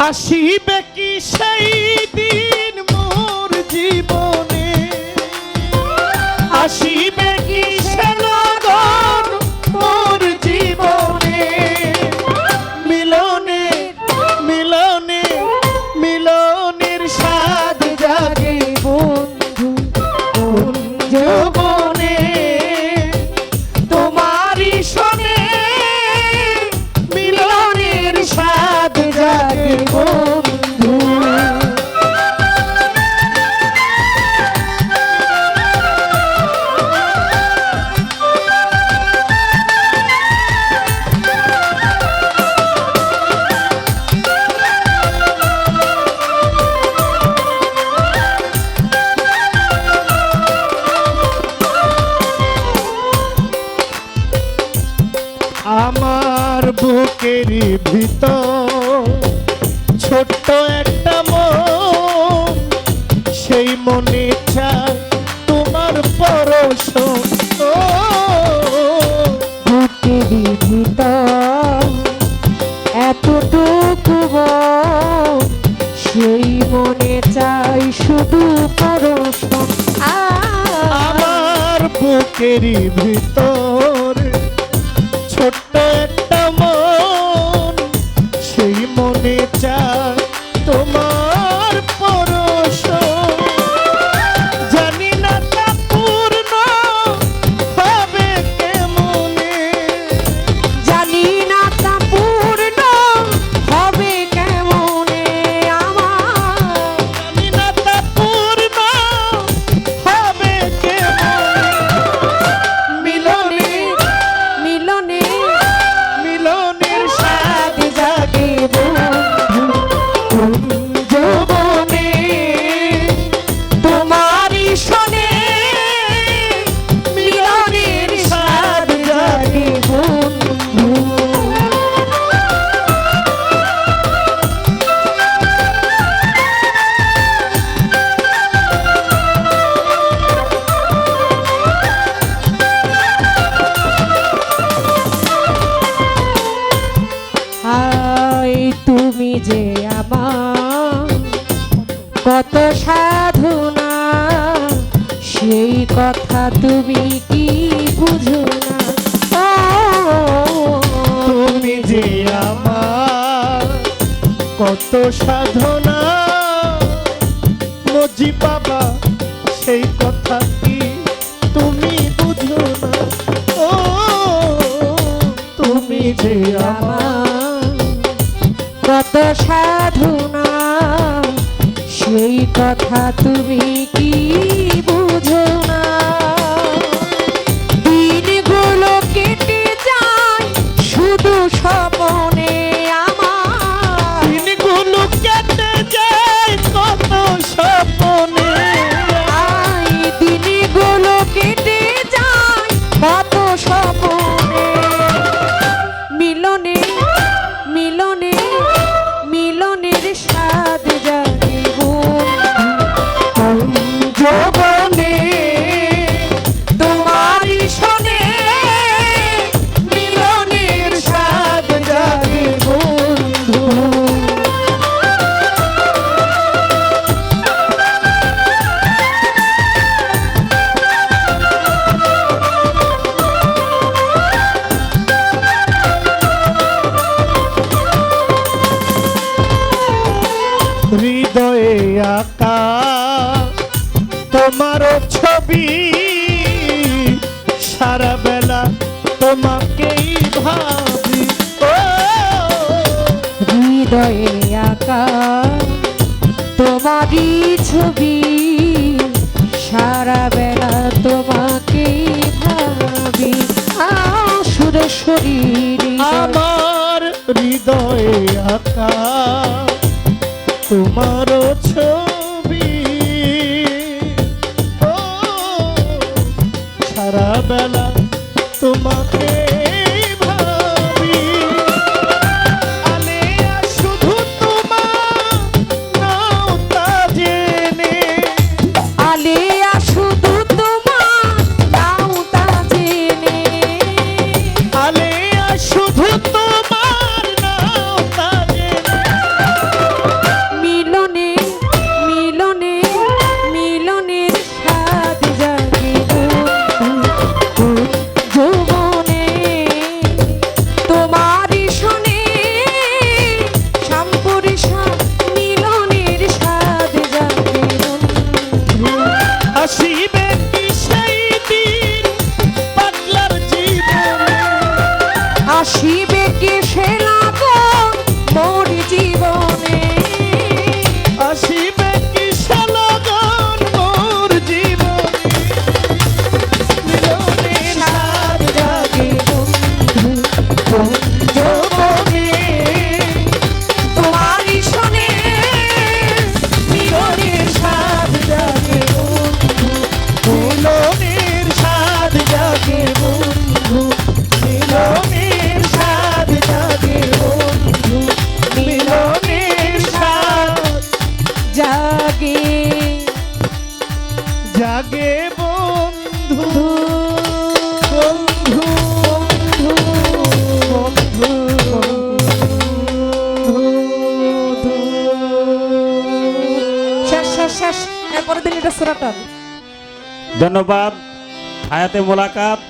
আসিবে কি সেই দিন মোর জীবনে? আসিবে বুকের ভিতর ছোট্ট একটা মন সেই মনে চায় তোমার পরশ ও বুকেরই ভিতর এতটুকু সেই মনে চাই শুধু পরশন আমার বুকের ভিতর সেই কথা তুমি কি বুঝো না? তুমি যে আমার কত সাধনা। মজি বাবা সেই কথা কি তুমি বুঝো না? ও তুমি যে আমার কত সাধনা। সেই কথা তুমি কি বুঝো? আঁকা। তোমার ছবি সারা বেলা তোমাকেই ভাবি। ও হৃদয়ে আঁকা তোমারই ছবি সারা বেলা তোমাকে ভাবি সুরেশ্বরী আমার হৃদয়ে আঁকা। তোমার ছবি। ও সারা বেলা তোমাকে ধন্যবাদ। হায়াতে মোলাকাত।